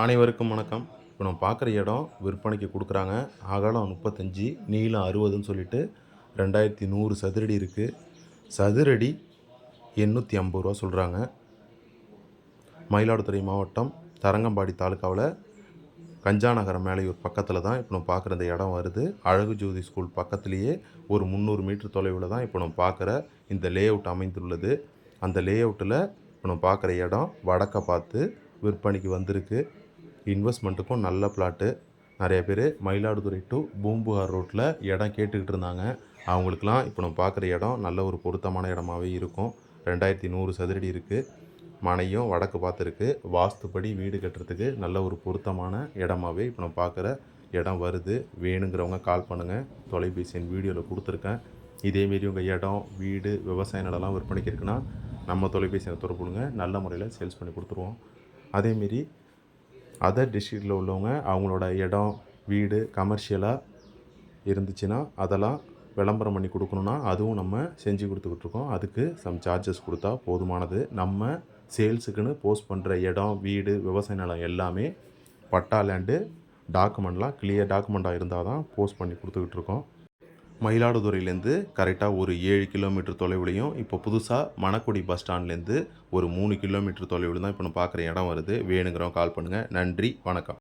அனைவருக்கும் வணக்கம். இப்போ நம்ம பார்க்குற இடம் விற்பனைக்கு கொடுக்குறாங்க. அகலம் முப்பத்தஞ்சு நீளம் அறுபதுன்னு சொல்லிட்டு ரெண்டாயிரத்தி நூறு சதுரடி இருக்குது சதுரடி எண்ணூற்றி ஐம்பது ரூபா சொல்கிறாங்க மயிலாடுதுறை மாவட்டம் தரங்கம்பாடி தாலுக்காவில் கஞ்சாநகரம் மேலையூர் பக்கத்தில் தான் இப்போ நம்ம பார்க்குற இந்த இடம் வருது. அழகு ஜோதி ஸ்கூல் பக்கத்துலேயே ஒரு முந்நூறு மீட்டர் தொலைவில் தான் இப்போ நம்ம பார்க்குற இந்த லே அவுட் அமைந்துள்ளது. அந்த லே அவுட்டில் இப்போ நம்ம பார்க்குற இடம் வடக்க பார்த்து விற்பனைக்கு வந்திருக்கு. இன்வெஸ்ட்மெண்ட்டுக்கும் நல்ல பிளாட்டு நிறைய பேர் மயிலாடுதுறை டு பூம்புகார் ரோட்டில் இடம் கேட்டுக்கிட்டு இருந்தாங்க. அவங்களுக்குலாம் இப்போ நம்ம பார்க்குற இடம் நல்ல ஒரு பொருத்தமான இடமாவே இருக்கும். ரெண்டாயிரத்தி நூறு சதுரடி இருக்குது மனையும் வடக்கு பார்த்துருக்கு. வாஸ்துப்படி வீடு கட்டுறதுக்கு நல்ல ஒரு பொருத்தமான இடமாவே இப்போ நம்ம பார்க்குற இடம் வருது. வேணுங்கிறவங்க கால் பண்ணுங்கள் தொலைபேசி வீடியோவில் கொடுத்துருக்கேன். இதேமாரி உங்கள் இடம் வீடு விவசாய நிலம்லாம் விற்பனைக்கு இருக்குன்னா நம்ம தொலைபேசியை தொடர்புடுங்க நல்ல முறையில் சேல்ஸ் பண்ணி கொடுத்துருவோம். அதேமாரி அதர் டிஸ்ட்ரிக்டில் உள்ளவங்க அவங்களோட இடம் வீடு கமர்ஷியலாக இருந்துச்சுன்னா அதெல்லாம் விளம்பரம் பண்ணி கொடுக்கணுன்னா அதுவும் நம்ம செஞ்சு கொடுத்துக்கிட்ருக்கோம் அதுக்கு சம் சார்ஜஸ் கொடுத்தா போதுமானது. நம்ம சேல்ஸுக்குன்னு போஸ்ட் பண்ணுற இடம் வீடு விவசாய நிலம் எல்லாமே பட்டா லேண்டு டாக்குமெண்ட்லாம் கிளியர் டாக்குமெண்ட்டாக இருந்தால் தான் போஸ்ட் பண்ணி கொடுத்துக்கிட்ருக்கோம் மயிலாடுதுறையிலேருந்து கரெக்டாக ஒரு ஏழு கிலோமீட்டர் தொலைவுலையும் இப்போ புதுசாக மணக்குடி பஸ் ஸ்டாண்ட்லேருந்து ஒரு மூணு கிலோமீட்டர் தொலைவில் தான் இப்போ நம்ம பார்க்குற இடம் வருது. வேணுங்கிறவங்க கால் பண்ணுங்கள் நன்றி வணக்கம்.